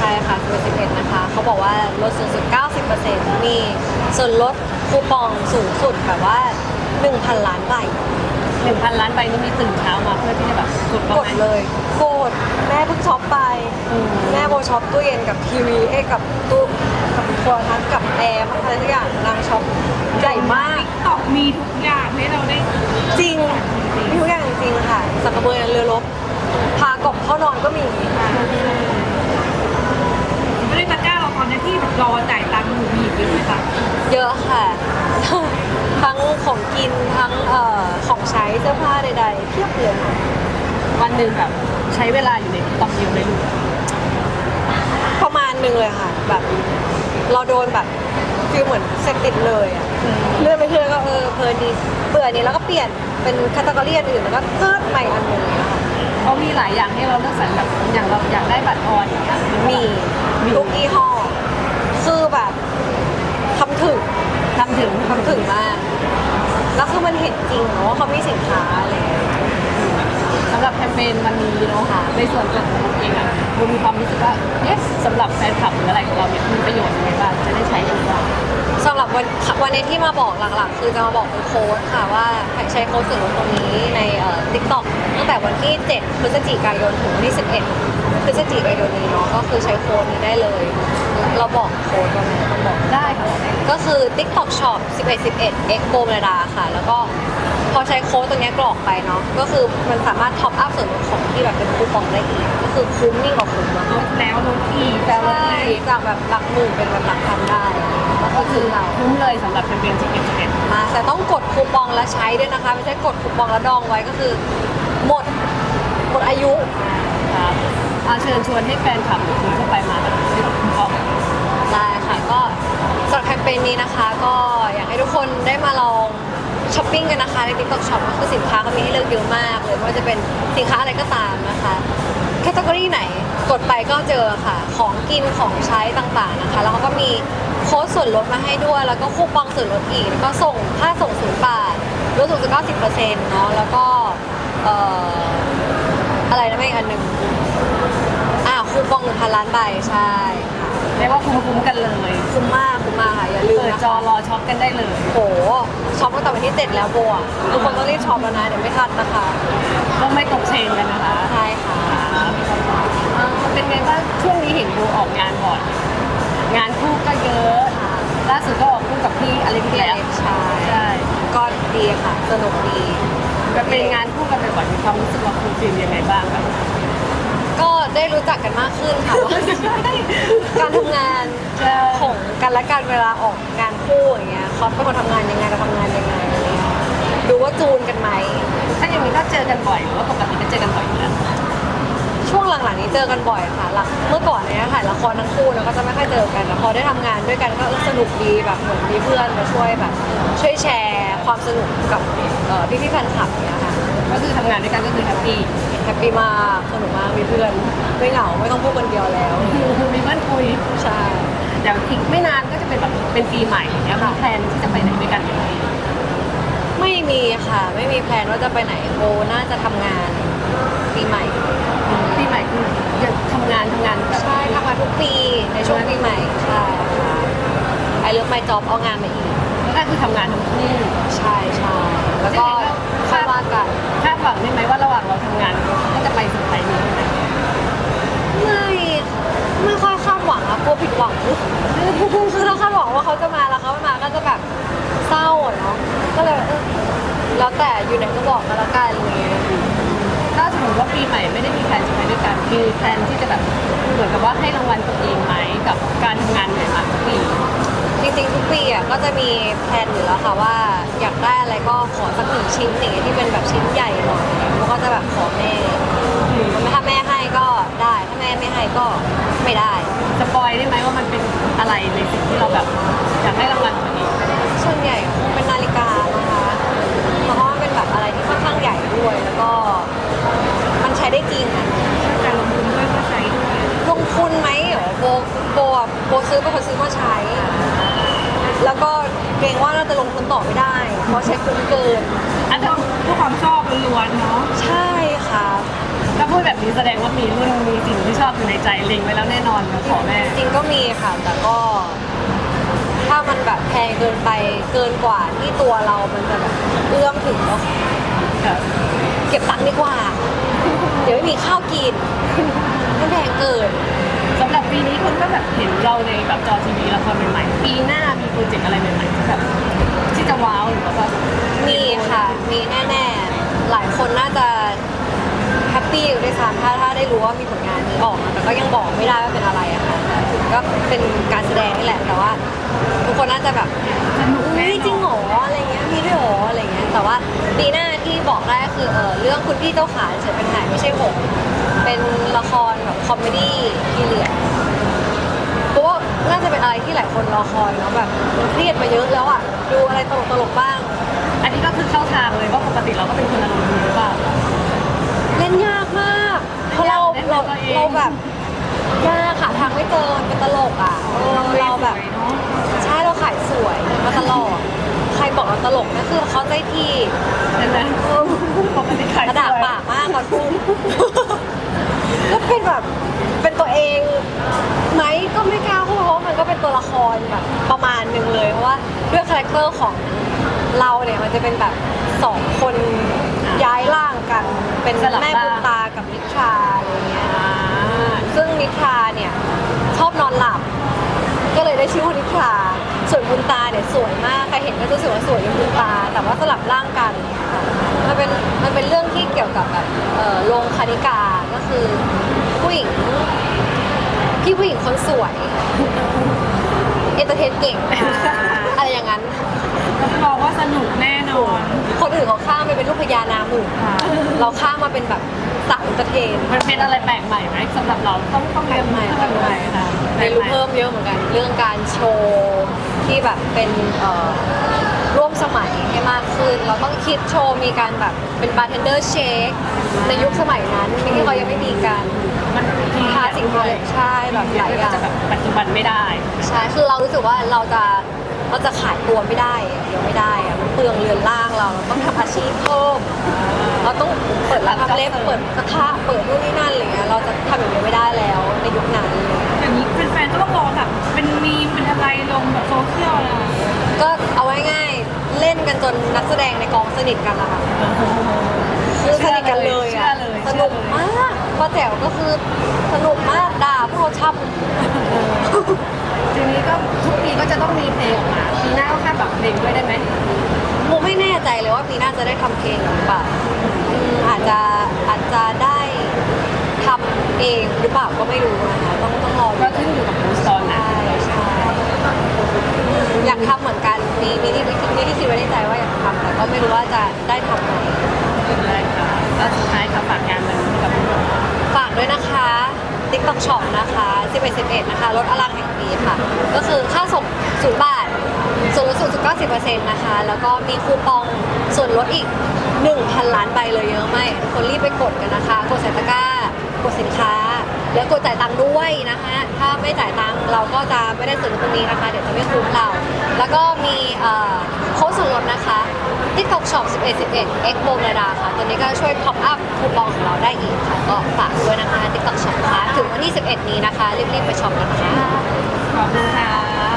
ใช่ค่ะคือ11นะคะ เขาบอกว่าลดสูงสุด 90%มีส่วนลดคูปองสูงสุดแบบว่า 1,000 ล้านใบ1,000ล้านใบนี่มีตื่นเช้ามาเพื่อที่จะแบบกดกบ้างดไหมเลยกดแม่เพิ่งช็อปไป อืมแม่โบช็อปตู้เย็นกับทีวีเอ้ยกับตู้กับโทรทัศน์กับแอร์อะไรทุกอย่างนางช็อปใหญ่มาก ตอกมีทุกอย่างให้เราได้จริงมีทุกอย่างจริงๆค่ะ สักกระเบือยันเรือรบพากล่องเข้านอนก็มีไม่ได้ตะกร้าเราตอนนี้ ที่แบบรอจ่ายตังค์หมูมีเยอะไหมคะเยอะค่ะ ทั้งของกินทั้งเอ่อของใช้เสื้อผ้าใดๆเพียบเลยวันหนึ่งแบบใช้เวลาอยู่ในตอกเดียวเลยลูกประมาณหนึ่งเลยค่ะ แบบ เราโดนแบบฟีลเหมือนเสพติดเลยอะเลื่อนไปเรื่อยก็เออเพลินดีเบื่อนี้แล้วก็เปลี่ยนเป็นแคตตากรีอื่นๆแล้วก็เพิ่มใหม่อันหนึงอะค่ะ เขามีหลายอย่างให้เราเลือกสรรแบบอย่างเราอยากได้บัตรออนอย่างเงี้ยมีมีทุกยี่ห้อคือแบบทำถึงทำถึงทำถึงมาก แล้วคือมันเห็นจริงเนาะว่าเขามีสินค้าอะไรอย่างเงี้ยสำหรับแคมเปญวันนี้เนาะค่ะในส่วนตัวของผมเองอะผมมีความรู้สึกว่าเอ๊ะสำหรับแฟนคลับหรืออะไรของเราเนี่ยมีประโยชน์ยังไงบ้างจะได้ใช้ยังไงบ้าง สำหรับวันวันนี้ที่มาบอกหลักๆ คือจะมาบอกเป็นโค้ดค่ะว่าใช้โค้ดส่วนลดตรงนี้ในเอ่อ TikTok ตั้งแต่วันที่ 7 พฤศจิกายนถึงวันที่ 11 พฤศจิกายนนี้เนาะก็คือใช้โค้ดนี้ได้เลย เราบอกโค้ดวันนี้ต้องบอกได้ค่ะ ก็คือ TikTok Shop 11 11 X โบมระดาค่ะ แล้วก็ พอใช้โค้ดตรงเนี้ยกรอกไปเนาะก็คือมันสามารถท็อปอัพส่วนลดของที่แบบเป็นคูปองได้อีกก็คือคุ้มยิ่งกว่าคุ้มอะลดแล้วลดอีกแต่ว่าจากแบบหลักหมื่นเป็นแบบหลักพันได้ก็คือเราคุ้มเลยสำหรับแคมเปญ11 11มาแต่ต้องกดคูปองแล้วใช้ด้วยนะคะ ไม่ใช่กดคูปองแล้วดองไว้ก็คือ หมดหมดอายุครับอาเชิญชวนให้แฟนคลับหรือคนทั่วไปมา กันนะคะใน TikTok Shop ก็คือสินค้าก็มีให้เลือกเยอะมากเลยไม่ว่าจะเป็นสินค้าอะไรก็ตามนะคะแคตตากรีไหนกดไปก็เจอค่ะ ของกินของใช้ต่างๆนะคะ แล้วเขาก็มีโค้ดส่วนลดมาให้ด้วย แล้วก็คูปองส่วนลดอีกแล้วก็ส่งค่าส่งศูนย์บาทลดสูงสุด90%เซ็นต์เนาะแล้วก็เอ่ออะไรนะไม่อีกอันหนึ่งอ่าคูปอง1,000ล้านใบใช่ เรียกว่าคุ้มๆกันเลยคุ้มมากคุ้มมากค่ะอย่าลืมเปิดนะจอคะรอช็อปกันได้เลย โหช็อปตั้งแต่วันที่ 7 แล้วโบอะทุกคนต้องรีบช็อปแล้วนะเดี๋ยวไม่ทันนะคะก็ไม่ตกเทรนด์กันนะคะใช่ค่ะครับอ่าเป็นไงบ้างช่วงนี้เห็นดูออกงานบ่อยงานคู่ก็เยอะ ล่าสุดก็ออกคู่กับพี่อเล็กพี่แล้วเล็กใช่ใช่ก็ดีค่ะสนุกดีก็เป็นงานคู่กันบ่อยๆมีความรู้สึกว่าคุณฟิลยังไงบ้างครับ ก็ได้รู้จักกันมากขึ้นค่ะว่าการทำงานของกันและกันเวลาออกงานคู่อย่างเงี้ยเขาเป็นคนทำงานยังไงเราทำงานยังไงอะไรเงี้ยดูว่าจูนกันไหม ถ้าอย่างนี้ก็เจอกันบ่อยหรือว่าปกติก็เจอกันบ่อยอยู่แล้วช่วงหลังๆนี้เจอกันบ่อยค่ะหลังเมื่อก่อนเนี่ยถ่ายละครทั้งคู่แล้วก็จะไม่ค่อยเจอกันแต่พอได้ทำงานด้วยกันก็สนุกดีแบบเหมือนมีเพื่อนมาช่วยแบบ ช่วยแชร์ความสนุกกับเอ่อพี่ๆแฟนคลับเนี่ยค่ะ ก็คือทำงานด้วยกันก็คือแฮปปี้ ฮปปี้มากสนุกมากมีเพื่อนไม่เหงาไม่ต้องพูดคนเดียวแล้ว มีเพื่อนคุยใช่เดี๋ยวอีกไม่นานก็จะเป็นแบบเป็นปีใหม่อย่างเงี้ยมีแพลนที่จะไปไหนด้วยกันไหมไม่มีค่ะ ไม่มีแพลนว่าจะไปไหนโบน่าจะทำงานปีใหม่ปีใหม่คือยังทำงานทำงานแบบ ใช่ทำงานทุกปีในช่วงปีใหม่ใช่ค่ะไอเลิฟไมจ็อบเอางานมาอีกแล้วก็คือทำงานทั้งคู่ใช่ใช่แล้วก็ค่อยว่ากันคาด หวังได้ไหมว่าระหว่างเราทำงานก็จะไปสุดท้ายนี้ไหมไม่ไม่ค่อยคาดหวังอะกลัวผิดหวังคือถ้าคาดหวังว่าเขาจะมาแล้วเขาไม่มาก็จะแบบเศร้าอะเนาะก็เลยเออแล้วแต่อยู่ไหนก็บอกกันละกันอะไรเงี้ยถ้าสมมติว่าปีใหม่ไม่ได้มีแพลนจะไปด้วยกันมีแพลนที่จะแบบเหมือนกับว่าให้รางวัลตัวเองไหมกับการทำงานใหม่มาทุกปี ริงๆทุกปีอะก็จะมีแพลนอยู่แล้วค่ะว่าอยากได้อะไรก็ขอสักหนึ่งชิ้นอย่างเงี้ยที่เป็นแบบชิ้นใหญ่หน่อยแล้วก็จะแบบขอแม่ถ้าแม่ให้ก็ได้ถ้าแม่ไม่ให้ก็ไม่ได้สปอยได้ไหมว่ามันเป็นอะไรในสิ่งที่เราแบบอยากให้รางวัลตัวเองส่วนใหญ่คงเป็นนาฬิกานะคะเพราะว่ามันเป็นแบบอะไรที่ค่อนข้างใหญ่ด้วยแล้วก็ มันใช้ได้จริงอะ แต่ลงทุนด้วยก็ใช้ด้วย ลงทุนไหมเหรอโบโบอะโบซื้อเป็นคนซื้อมาใช้ แล้วก็เกรงว่าเราจะลงทุนต่อไม่ได้ เพราะใช้คุ้มเกิน อันนั้นเพื่อความชอบล้วนๆเนาะใช่ค่ะ ถ้าพูดแบบนี้แสดงว่ามีรุ่นมีสิ่งที่ชอบอยู่ในใจเล็งไว้แล้วแน่นอนนะขอแม่ จริงๆก็มีค่ะ แต่ก็ ถ้ามันแบบแพงเกินไปเกินกว่าที่ตัวเรามันจะแบบเอื้อมถึงก็ค่ะเก็บตังค์ดีกว่า เดี๋ยวไม่มีข้าวกินมันแพงเกิน สำหรับปีนี้คนก็แบบเห็นเราในแบบจอทีวีละครใหม่ๆ ปีหน้ามีโปรเจกต์อะไรใหม่ๆที่แบบที่จะว้าวหรือว่าแบบมีค่ะ มีแน่ๆ หลายคนน่าจะแฮปปี้อยู่ด้วยซ้ำถ้าถ้าได้รู้ว่ามีผลงานนี้ออกมาแต่ก็ยังบอกไม่ได้ว่าเป็นอะไรอะค่ะก็เป็นการแสดงนี่แหละแต่ว่า ทุกคนน่าจะแบบอุ้ยจริงเหรออะไรเงี้ยมีด้วยเหรออะไรเงี้ยแต่ว่าปีหน้าที่บอกได้ก็คือเออเรื่องคุณพี่เจ้าขาเฉยเป็นหายไม่ใช่ผมเป็นละครแบบคอมเมดี้พีเรียดเพราะว่าน่าจะเป็นอะไรที่หลายคนรอคอยเนาะแบบมันเครียดมาเยอะแล้วอะดูอะไรตลกๆบ้าง อันนี้ก็คือเข้าทางเลยว่าปกติเราก็เป็นคนอารมณ์ดีหรือเปล่า เล่นยากมากเพราะเราเล่นเราตัวเอง เราแบบยากหาทางไม่เจอมันเป็นตลกอะเออเราแบบเนาะใช่เราขายสวยมาตลอด ใครบอกเราตลกนะคือเขาใจที่ใช่ไหมเออปกติขายกระดาษสวยปากมากตอนพูดก็เป็นแบบเป็นตัวเองไหมก็ไม่กล้าพูดเพราะว่ามันก็เป็นตัวละครแบบประมาณหนึ่งเลยเพราะว่าด้วยคาแรคเตอร์ของ เราเนี่ยมันจะเป็นแบบสองคนย้ายร่างกันเป็นสลับแม่ร่างบุญตากับนิทราอะไรเงี้ยอ่าซึ่งนิทราเนี่ยชอบนอนหลับ ก็เลยได้ชื่อว่านิทราส่วนบุญตาเนี่ยสวยมากใครเห็นก็จะรู้สึกว่าสวยอย่างบุญตา แต่ว่าสลับร่างกันค่ะมันเป็นมันเป็นเรื่องที่เกี่ยวกับแบบเอ่อโรงคณิกาก็คือผู้หญิงพี่ผู้หญิงคนสวย เอนเตอร์เทนเก่ง อะไรอย่างนั้น รับรองว่าสนุกแน่นอน คนอื่นเขาข้ามไปเป็นลูกพญานาคหมื่นเราข้ามมาเป็นแบบสาวเอนเตอร์เทนมันเป็นอะไรแปลกใหม่ไหมสำหรับเราต้องต้องเรียนใหม่แปลกใหม่ค่ะเรียนรู้เพิ่มเยอะเหมือนกัน เรื่องการโชว์ที่แบบเป็นเอ่อร่วมสมัยให้มากขึ้น เราต้องคิดโชว์มีการแบบเป็นบาร์เทนเดอร์เชคในยุคสมัยนั้นที่เขายังไม่มีการมันทีทาสิ่งของใช่แบบหลายอย่าง จะแบบปัจจุบันไม่ได้ ใช่ คือเรารู้สึกว่าเราจะ เราจะขายตัวไม่ได้อะเดี๋ยวไม่ได้อะมันเปลืองเรือนร่างเราเราต้องทำอาชีพเพิ่มเราต้องเปิดร้านทำเล็บเปิดกระทะเปิดนู่นนี่นั่นอะไรเงี้ยเราจะทำอย่างเดียวไม่ได้แล้วในยุคนั้นอะไรเลย อย่างนี้แฟนๆก็ต้องรอแบบเป็นมีมเป็นอะไรลงแบบโซเชียลเลยอะก็เอาไว้ง่ายเล่นกันจนนักแสดงในกองสนิทกันละค่ะคือสนิทกันเลยเชื่อะอเลยสนุกมากป้าแจ๋วก็คือสนุกมากด่าพวกเราช่ทีนี้ ก็ทุกปีก็จะต้องมีเพลงออกมาปีหน้าก็คาดหวังเพลงด้วยได้ไหมำโมไม่แน่ใจเลยว่าปีหน้าจะได้ทำเพลงหรือเปล่าอืมอาจจะอาจจะได้ทำเองหรือเปล่าก็ไม่รู้นะคะต้องต้องรอก็ดูขึ้นอยู่กับบูสตอนนะใช่ใช่อยากทำเหมือนกันมีมีที่มีที่คิดไว้ในใจว่าอยากทำแต่ก็ไม่รู้ว่าจะได้ทำไหม ได้ค่ะแล้วสุดท้ายค่ะฝากงานมันกับทุกคนฝากด้วยนะคะ TikTok Shop นะคะ 11 11นะคะลดอลังแห่งปีค่ะ ก็คือค่าส่ง0บาท ส่วนลดสูงสุด90%นะคะ แล้วก็มีคูปองส่วนลดอีก 1,000 ล้านใบเลยเยอะมากคนรีบไปกดกันนะคะ กดใส่ตะกร้า กดสินค้า แล้วกดจ่ายตังค์ด้วยนะคะ ถ้าไม่จ่ายตังค์เราก็จะไม่ได้ส่วนลดตรงนี้นะคะ เดี๋ยวจะไม่คุ้มเรา แล้วก็มีโค้ดส่วนลดนะคะ TikTok Shop 11 11 X โบมระดาค่ะ ตัวนี้ก็ช่วยท็อปอัพคูปองของเราได้อีกค่ะ ก็ฝากด้วยนะคะ TikTok Shop นะคะถึงวันที่ 11 นี้นะคะ รีบๆไปช็อปกันนะคะ ขอบคุณค่ะ